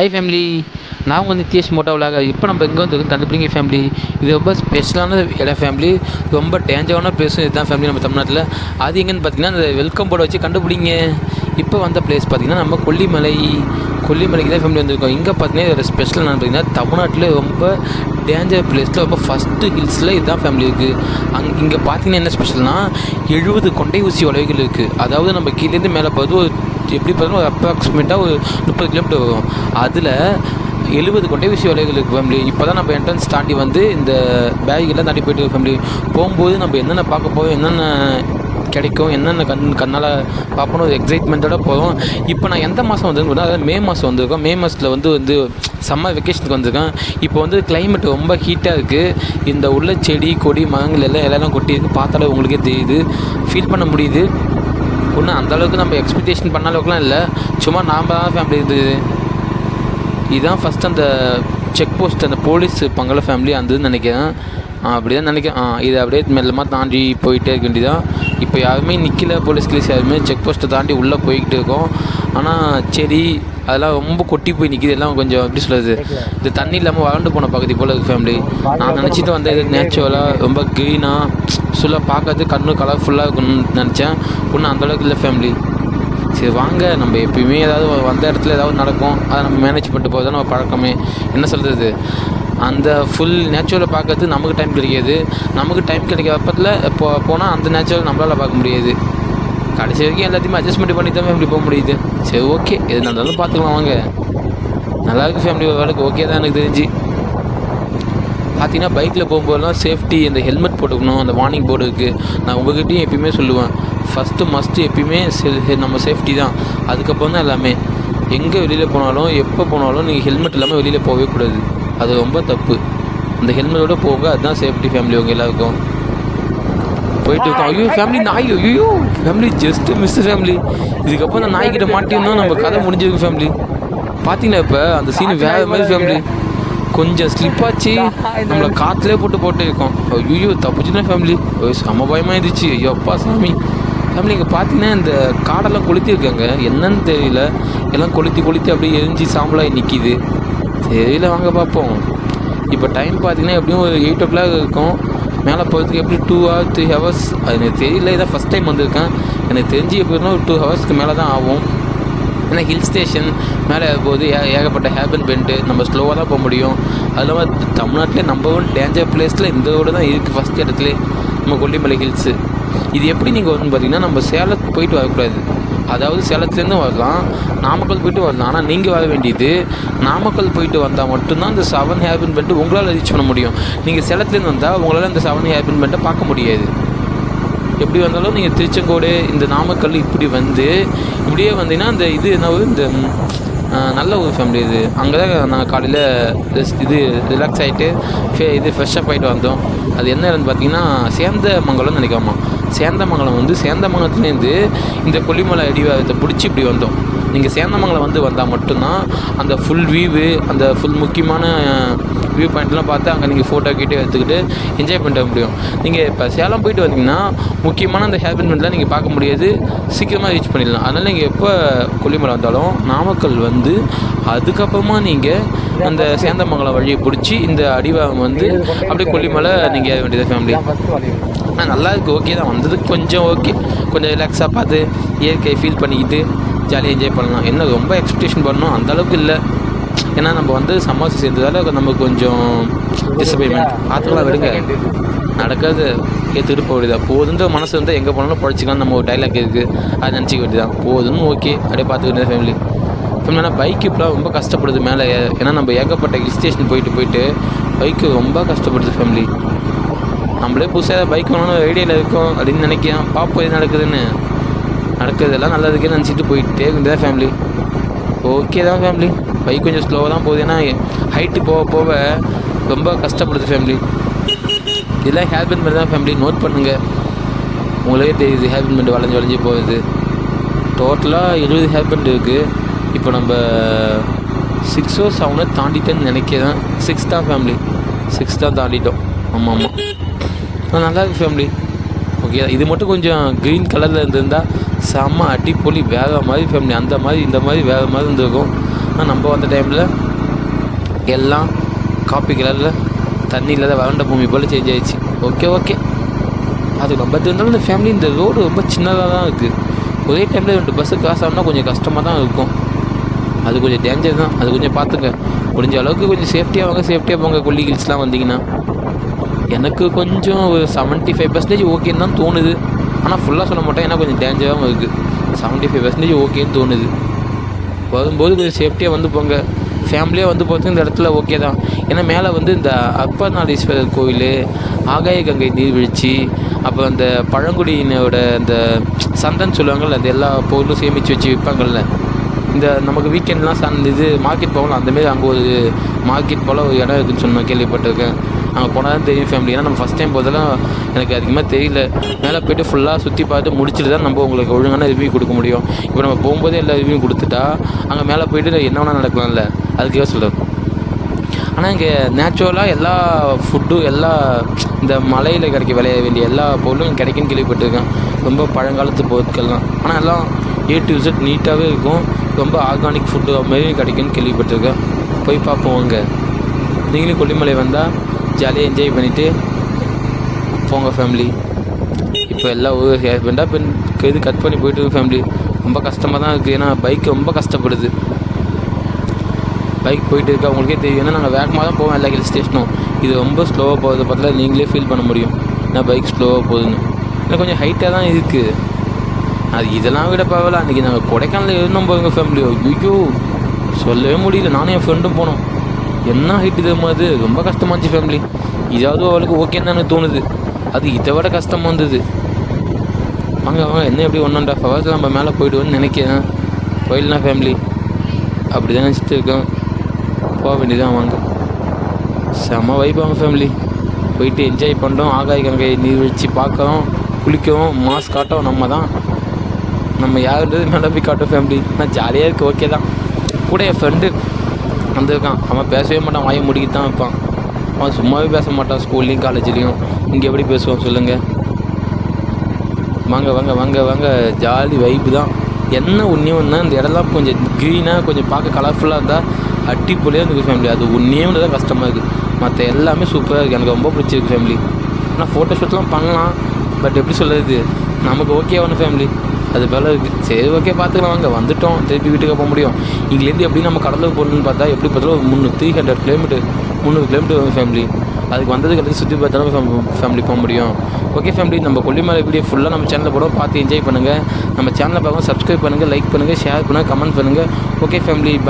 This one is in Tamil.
ஹை ஃபேமிலி நான் வந்து நித்யேஷ் மோட்டோ விலாக இப்போ நம்ம எங்கே வந்து கண்டுபிடிங்க ஃபேமிலி இது ரொம்ப ஸ்பெஷலான இடம் ஃபேமிலி ரொம்ப டேஞ்சரான பிளேஸும் இதுதான் ஃபேமிலி நம்ம தமிழ்நாட்டில். அது எங்கேன்னு பார்த்தீங்கன்னா இந்த வெல்கம் போர்டை வச்சு கண்டுபிடிங்க. இப்போ வந்த பிளேஸ் பார்த்திங்கன்னா நம்ம கொல்லிமலை. கொல்லிமலைக்கு தான் ஃபேமிலி வந்திருக்கோம். இங்கே பார்த்தீங்கன்னா இதோட ஸ்பெஷல் என்னன்னு பார்த்தீங்கன்னா தமிழ்நாட்டில் ரொம்ப டேஞ்சர் பிளேஸில் ரொம்ப ஃபஸ்ட்டு ஹில்ஸில் இதுதான் ஃபேமிலி இருக்குது அங்கே இங்கே பார்த்தீங்கன்னா என்ன ஸ்பெஷல்னால் எழுபது கொண்டை ஊசி வளைவுகள் இருக்குது அதாவது நம்ம கீழேருந்து மேலே பார்த்து ஒரு எப்படி பார்த்தாலும் ஒரு அப்ராக்சிமேட்டாக ஒரு முப்பது கிலோமீட்டர் வரும். அதில் எழுபது கொண்டே விஷய வலைகளுக்கு ஃபேமிலி இப்போ தான் நம்ம என்ட்ரன்ஸ் தாண்டி வந்து இந்த பேக்கெல்லாம் தாண்டி போயிட்டு ஃபேமிலி போகும்போது நம்ம என்னென்ன பார்க்க போகிறோம் என்னென்ன கிடைக்கும் என்னென்ன கண் கண்ணால் பார்ப்போம் ஒரு எக்ஸைட்மெண்ட்டோட போகிறோம் இப்போ நான் எந்த மாதம் வந்திருக்கேன் அதாவது மே மாதம் வந்திருக்கோம். மே மாதத்தில் வந்து வந்து சம்மர் வெக்கேஷனுக்கு வந்திருக்கேன். இப்போ வந்து கிளைமேட் ரொம்ப ஹீட்டாக இருக்குது இந்த உள்ள செடி கொடி மரங்கள் எல்லாம் எல்லாம் கொட்டி இருக்குது பார்த்தாலே உங்களுக்கே தெரியுது. ஃபீல் பண்ண முடியுது. ஒன்றும் அந்தளவுக்கு நம்ம எக்ஸ்பெக்டேஷன் பண்ண அளவுக்குலாம் இல்லை. சும்மா நாம் தான் ஃபேமிலி இருந்தது இதுதான் ஃபஸ்ட் அந்த செக் போஸ்ட் அந்த போலீஸ் பங்கள ஃபேமிலி அந்ததுன்னு நினைக்கிறேன். அப்படி தான் நினைக்கிறேன். ஆ இது அப்படியே மெல்லமாக தாண்டி போயிட்டே இருக்க வேண்டியதான் இப்போ யாருமே நிற்கல போலீஸ் கிளீஸ் யாருமே செக் போஸ்ட்டை தாண்டி உள்ளே போய்கிட்டு இருக்கோம். ஆனால் செடி அதெல்லாம் ரொம்ப கொட்டி போய் நிற்கிது எல்லாம் கொஞ்சம் எப்படி சொல்கிறது இது தண்ணி இல்லாமல் வறண்டு போன பகுதி போல் இருக்குது ஃபேமிலி நான் நினச்சிட்டு வந்தேன் இது நேச்சுரலாக ரொம்ப க்ரீனாக ஃபுல்லாக பார்க்கறது கண்ணு கலர்ஃபுல்லாக இருக்கும்னு நினச்சேன். ஒன்றும் அந்தளவுக்கு இல்லை ஃபேமிலி சரி வாங்க. நம்ம எப்பயுமே ஏதாவது வந்த இடத்துல ஏதாவது நடக்கும். அதை நம்ம மேனேஜ் பண்ணிட்டு போகிறது நம்ம பழக்கமே. என்ன சொல்கிறது அந்த ஃபுல் நேச்சுரலை பார்க்கறது நமக்கு டைம் கிடைக்காது. நமக்கு டைம் கிடைக்கிற பக்கத்தில் இப்போ போனால் அந்த நேச்சுரல் நம்மளால் பார்க்க முடியாது. கடைசி வரைக்கும் எல்லாத்தையுமே அட்ஜஸ்ட்மெண்ட் பண்ணி தான் ஃபேமிலி போக முடியுது. சரி ஓகே எது நடந்தாலும் பார்த்துக்கலாம் வாங்க. நல்லா இருக்குது ஃபேமிலி வேலைக்கு ஓகே தான் எனக்கு தெரிஞ்சு. பார்த்தீங்கன்னா பைக்கில் போகும்போதெல்லாம் சேஃப்டி இந்த ஹெல்மெட் போட்டுக்கணும் அந்த வார்னிங் போர்டு இருக்குது நான் உங்ககிட்டயும் எப்பயுமே சொல்லுவேன். ஃபஸ்ட்டு மஸ்ட்டு எப்பயுமே se- நம்ம சேஃப்டி தான். அதுக்கப்புறம் தான் எல்லாமே. எங்கே வெளியில் போனாலும் எப்போ போனாலும் நீங்கள் ஹெல்மெட் இல்லாமல் வெளியில் போகவே கூடாது. அது ரொம்ப தப்பு. அந்த ஹெல்மெட்டோட போக அதுதான் சேஃப்டி ஃபேமிலி உங்கள் எல்லாருக்கும். போயிட்டு இருக்கோம். ஐயோ ஃபேமிலி நாய் ஐயோ ஃபேமிலி ஜஸ்ட் மிஸ் ஃபேமிலி இதுக்கப்புறம் அந்த நாய்கிட்ட மாட்டியிருந்தோம் நம்ம கதை முடிஞ்சிருக்கு ஃபேமிலி பார்த்தீங்களா இப்போ? அந்த சீன் வேற மாதிரி ஃபேமிலி கொஞ்சம் ஸ்லிப் ஆச்சு. நம்மளை காற்றுலேயே போட்டு போட்டு இருக்கோம் ஐயோ தப்புச்சுன்னா ஃபேமிலி செம பயமாக இருந்துச்சு ஐயோ அப்பா சாமி. ஃபேமிலி இங்கே பார்த்தீங்கன்னா இந்த காடெல்லாம் கொளுத்திருக்காங்க. என்னன்னு தெரியல. எல்லாம் கொளுத்தி கொளுத்தி அப்படியே எரிஞ்சு சாம்பலாகி நிற்கிது தெரியல வாங்க பார்ப்போம் இப்போ டைம் பார்த்தீங்கன்னா எப்படியும் ஒரு எயிட் ஓ கிளாக் இருக்கும். மேலே போகிறதுக்கு எப்படி டூ ஹவர் த்ரீ ஹவர்ஸ் அது எனக்கு தெரியல இதான் ஃபஸ்ட் டைம் வந்திருக்கேன். எனக்கு தெரிஞ்சு எப்படின்னா ஒரு டூ ஹவர்ஸ்க்கு மேலே தான் ஆகும். ஏன்னா ஹில் ஸ்டேஷன் மேலே போது ஏ ஏகப்பட்ட ஹேபன் பெண்டு நம்ம ஸ்லோவாக தான் போக முடியும். அது இல்லாமல் தமிழ்நாட்டிலே நம்பர் ஒன் டேஞ்சர் பிளேஸில் இந்த ரோடு தான் இருக்குது ஃபஸ்ட் இடத்துல நம்ம கொல்லிமலை ஹில்ஸு இது எப்படி நீங்கள் வரணும்னு பார்த்தீங்கன்னா நம்ம சேலத்துக்கு போயிட்டு வரக்கூடாது. அதாவது சேலத்துலேருந்து வரலாம் நாமக்கல் போயிட்டு வரலாம். ஆனால் நீங்கள் வர வேண்டியது நாமக்கல் போயிட்டு வந்தால் மட்டும்தான் இந்த செவன் ஹேபின் பண்ணிட்டு உங்களால் ரீச் பண்ண முடியும். நீங்கள் சேலத்துலேருந்து வந்தால் உங்களால் இந்த செவன் ஹேபின் பண்ணிட்டு பார்க்க முடியாது. எப்படி வந்தாலும் நீங்கள் திருச்செங்கோடு இந்த நாமக்கல் இப்படி வந்து இப்படியே வந்தீங்கன்னா இந்த இது என்ன இந்த நல்ல ஒரு ஃபேமிலி இது. அங்கே தான் நாங்கள் காலையில் ரெஸ்ட் இது ரிலாக்ஸ் ஆகிட்டு ஃபே இது ஃப்ரெஷ்ஷப் ஆகிட்டு வந்தோம். அது என்ன இடம்னு பார்த்தீங்கன்னா சேந்தமங்கலம்னு நினைக்காமா சேந்தமங்கலம் வந்து சேந்தமங்கலத்துலேருந்து இந்த கொல்லிமலை அடிவாரத்தை பிடிச்சி இப்படி வந்தோம். நீங்கள் சேந்தமங்கலம் வந்து வந்தால் மட்டும்தான் அந்த ஃபுல் வியூவு அந்த ஃபுல் முக்கியமான வியூ பாயிண்ட்லாம் பார்த்து அங்கே நீங்கள் ஃபோட்டோ கிட்டே எடுத்துக்கிட்டு என்ஜாய் பண்ணிட்டு முடியும். நீங்கள் இப்போ சேலம் போயிட்டு வந்தீங்கன்னா முக்கியமான அந்த ஹேபிட்மெண்ட்லாம் நீங்கள் பார்க்க முடியாது. சீக்கிரமாக ரீச் பண்ணிடலாம். அதனால் நீங்கள் எப்போ கொல்லிமலை வந்தாலும் நாமக்கல் வந்து அதுக்கப்புறமா நீங்கள் அந்த சேந்தமங்கலம் வழியை பிடிச்சி இந்த அடிவாரம் வந்து அப்படியே கொல்லிமலை நீங்கள் ஏற வேண்டியது ஃபேமிலி ஆனால் நல்லா இருக்குது ஓகே தான். வந்தது கொஞ்சம் ஓகே கொஞ்சம் ரிலாக்ஸாக பார்த்து இயற்கையை ஃபீல் பண்ணிக்கிட்டு ஜாலியாக என்ஜாய் பண்ணலாம். என்ன ரொம்ப எக்ஸ்பெக்டேஷன் பண்ணோம். அந்த அளவுக்கு இல்லை. ஏன்னா நம்ம வந்து சமாசி சேர்ந்ததால நமக்கு கொஞ்சம் டிசப்பாயின்மெண்ட் பார்த்துக்கலாம் விடுங்க. நடக்காது. ஏற்றுக்கிட்டு போக வேண்டியதா. போதுன்ற மனசு இருந்தால் எங்கே போனாலும் பழச்சிக்கலாம் நம்ம ஒரு டைலாக் இருக்குது அதை நினச்சிக்க வேண்டியதான் போதுன்னு ஓகே அப்படியே பார்த்துக்கிட்டு ஃபேமிலி ஃபேமிலினா பைக் இப்போலாம் ரொம்ப கஷ்டப்படுது மேலே. ஏன்னா நம்ம ஏகப்பட்ட ஹில் ஸ்டேஷன் போயிட்டு போயிட்டு பைக்கு ரொம்ப கஷ்டப்படுது ஃபேமிலி நம்மளே புதுசாக பைக் வாங்கணும் ஐடியாவில் இருக்கும். அப்படின்னு நினைக்கிறேன் பார்ப்போம் எது நடக்குதுன்னு. நடக்கிறதெல்லாம் நல்லதுக்கே நினச்சிட்டு போயிட்டே இருந்தேன் ஃபேமிலி ஓகே தான் ஃபேமிலி பைக் கொஞ்சம் ஸ்லோவாக தான் போகுது. ஏன்னா ஹைட்டு போக போக ரொம்ப கஷ்டப்படுது ஃபேமிலி இதெல்லாம் ஹேர்பேண்ட் மாதிரி தான் ஃபேமிலி நோட் பண்ணுங்கள் உங்களுக்கே தெரியுது ஹேர்பேண்ட் வளைஞ்சு வளைஞ்சு போகுது. டோட்டலாக எழுபது ஹேர்பேண்ட் இருக்குது இப்போ நம்ம சிக்ஸோ செவனோ தாண்டிட்டேன்னு நினைக்கிறேன். சிக்ஸ் தான் ஃபேமிலி சிக்ஸ் தான் தாண்டிட்டோம். ஆமாம் ஆமாம் நல்லா இருக்கு ஃபேமிலி ஓகே இது மட்டும் கொஞ்சம் க்ரீன் கலரில் இருந்திருந்தால் செம்ம அடிப்பொலி வேறு மாதிரி ஃபேமிலி அந்த மாதிரி இந்த மாதிரி வேறு மாதிரி இருந்திருக்கும். ஆனால் நம்ம வந்த டைமில் எல்லாம் காப்பி கலரில் தண்ணி இல்லாத வறண்ட பூமி போல் சேஞ்ச் ஆகிடுச்சு ஓகே ஓகே அது ரொம்ப இருந்தாலும் இந்த ஃபேமிலி இந்த ரோடு ரொம்ப சின்னதாக தான் இருக்குது ஒரே டைமில் ரெண்டு பஸ்ஸு கிராஸ் ஆகுனா கொஞ்சம் கஷ்டமாக தான் இருக்கும். அது கொஞ்சம் டேஞ்சர் தான். அது கொஞ்சம் பார்த்துங்க. முடிஞ்ச அளவுக்கு கொஞ்சம் சேஃப்டியாக வாங்க சேஃப்டியாக போங்க. கொல்லி ஹில்ஸ்லாம் வந்தீங்கன்னா. எனக்கு கொஞ்சம் ஒரு செவன்ட்டி ஃபைவ் பர்சன்டேஜ் ஓகேன்னு தான் தோணுது. ஆனால் ஃபுல்லாக சொல்ல மாட்டேன். ஏன்னா கொஞ்சம் டேஞ்சராகவும் இருக்குது செவன்ட்டி ஃபைவ் பர்சன்டேஜ் ஓகேன்னு தோணுது. வரும்போது கொஞ்சம் சேஃப்டியாக வந்து போங்க. ஃபேமிலியாக வந்து பார்த்தீங்கன்னா இந்த இடத்துல ஓகே தான். ஏன்னா மேலே வந்து இந்த அற்பநாதீஸ்வரர் கோயில் ஆகாய கங்கை நீர்வீழ்ச்சி அப்புறம் அந்த பழங்குடியினோட அந்த சந்தைன்னு சொல்லுவாங்கள்ல அந்த எல்லா பொருளும் சேமித்து வச்சு விற்பாங்கள்ல இந்த நமக்கு வீக்கெண்ட்லாம் சந்த இது மார்க்கெட் போகலாம். அந்தமாரி அங்கே ஒரு மார்க்கெட் போல் ஒரு இடம் இருக்குதுன்னு சொன்ன கேள்விப்பட்டிருக்கேன். நாங்கள் போனால் தான் தெரியும் ஃபேமிலி ஏன்னா நம்ம ஃபஸ்ட் டைம் போதெல்லாம் எனக்கு அதிகமாக தெரியல. மேலே போய்ட்டு ஃபுல்லாக சுற்றி பார்த்து முடிச்சுட்டு தான் நம்ம உங்களுக்கு ஒழுங்கான ரிவ்யூ கொடுக்க முடியும். இப்போ நம்ம போகும்போதே எல்லா ரிவ்யூ கொடுத்துட்டா அங்கே மேலே போயிட்டு என்ன வேணால் நடக்கலாம்ல? அதுக்காக சொல்கிறேன் ஆனால் இங்கே நேச்சுரலாக எல்லா ஃபுட்டும் எல்லா இந்த மலையில் கிடைக்க விளைய வேண்டிய எல்லா பொருளும் கிடைக்குன்னு கேள்விப்பட்டிருக்கேன். ரொம்ப பழங்காலத்து பொருட்கள்லாம். ஆனால் எல்லாம் ஏ டு Z நீட்டாகவே இருக்கும். ரொம்ப ஆர்கானிக் ஃபுட்டு மாரி கிடைக்குன்னு கேள்விப்பட்டிருக்கேன். போய் பார்ப்போம் அங்கே. நீங்களும் கொல்லிமலை வந்தால் ஜாலியாக என்ஜாய் பண்ணிவிட்டு போங்க ஃபேமிலி இப்போ எல்லா ஊர் ஹஸ்பண்டாக பெண் இது கட் பண்ணி போயிட்டு ஃபேமிலி ரொம்ப கஷ்டமாக தான் இருக்குது ஏன்னா பைக் ரொம்ப கஷ்டப்படுது. பைக் போயிட்டு இருக்கா. உங்களுக்கே தெரியும். ஏன்னா நாங்கள் வேகமாக தான் போவோம். எல்லா ஹில் ஸ்டேஷனும் இது ரொம்ப ஸ்லோவாக போகுது. பார்த்தா நீங்களே ஃபீல் பண்ண முடியும். ஏன்னா பைக் ஸ்லோவாக போகுதுன்னு. இல்லை கொஞ்சம் ஹைட்டாக தான் இருக்குது அது இதெல்லாம் விட பரவாயில்ல. அன்றைக்கி நாங்கள் கொடைக்கானலில் இருந்தோம் போங்க ஃபேமிலியோ ஐயோ சொல்லவே முடியல. நானும் என் ஃப்ரெண்டும் போனோம். என்ன ஹைட்டு தெரியுமா அது? ரொம்ப கஷ்டமாச்சு ஃபேமிலி இதாவது அவளுக்கு ஓகேன்னு எனக்கு தோணுது. அது இதை விட கஷ்டமாக இருந்தது. வாங்க வாங்க என்ன எப்படி ஒன் அண்ட் ஆஃப் ஹவர்ஸில் நம்ம மேலே போயிடுவோன்னு நினைக்கிறேன். போயிடலாம் ஃபேமிலி அப்படி தான் நினச்சிட்டு இருக்கோம். போக வேண்டியதான் வாங்க. செம வைப்பாங்க ஃபேமிலி போயிட்டு என்ஜாய் பண்ணுறோம் ஆகாய கங்கை நீர்வீழ்ச்சி பார்க்குறோம். குளிக்கவும் மாஸ் காட்டோம். நம்ம தான் நம்ம யாருன்றது மேலே போய் காட்டும் ஃபேமிலி ஆனால் ஜாலியாக இருக்குது ஓகே தான். கூட என் ஃப்ரெண்டு வந்திருக்கான் அவன் பேசவே மாட்டான் வாயை முடிக்கிட்டு தான் வைப்பான். அவன் சும்மாவே பேச மாட்டான் ஸ்கூல்லையும் காலேஜ்லேயும். இங்கே எப்படி பேசுவான் சொல்லுங்கள் வாங்க வாங்க வாங்க வாங்க. ஜாலி வைப்பு தான். என்ன ஒன்றே ஒன்று இந்த இடம்லாம் கொஞ்சம் க்ரீனாக கொஞ்சம் பார்க்க கலர்ஃபுல்லாக இருந்தால் அடிப்பொலியாக இருக்குது ஃபேமிலி அது ஒன்றே ஒன்று தான் கஷ்டமாக இருக்குது. மற்ற எல்லாமே சூப்பராக இருக்குது. எனக்கு ரொம்ப பிடிச்சிருக்கு ஃபேமிலி ஆனால் ஃபோட்டோ ஷூட்லாம் பண்ணலாம். பட் எப்படி சொல்கிறது நமக்கு ஓகே ஃபேமிலி அது போல் சரி ஓகே பார்த்துக்கலாம். வாங்க வந்துட்டோம். திருப்பி வீட்டுக்கு போக முடியும். இங்கேருந்து எப்படி நம்ம கடலூர் போகணுன்னு பார்த்தா எப்படி பார்த்தாலும் ஒரு முந்நூறு த்ரீ ஹண்ட்ரட் கிலோமீட்டர் முந்நூறு கிலோமீட்டர் வரும் ஃபேமிலி அதுக்கு வந்ததுக்கு அடுத்து சுற்றி பார்த்தாலும் ஃபேமிலி போக முடியும். ஓகே ஃபேமிலி நம்ம கொல்லிமலை வீடியோ ஃபுல்லாக நம்ம சேனலில் போடுவோம் பார்த்து என்ஜாய் பண்ணுங்கள் நம்ம சேனலை பார்க்க சப்ஸ்கிரைப் பண்ணுங்கள் லைக் பண்ணுங்கள் ஷேர் பண்ணுங்கள் கமெண்ட் பண்ணுங்கள் ஓகே ஃபேமிலி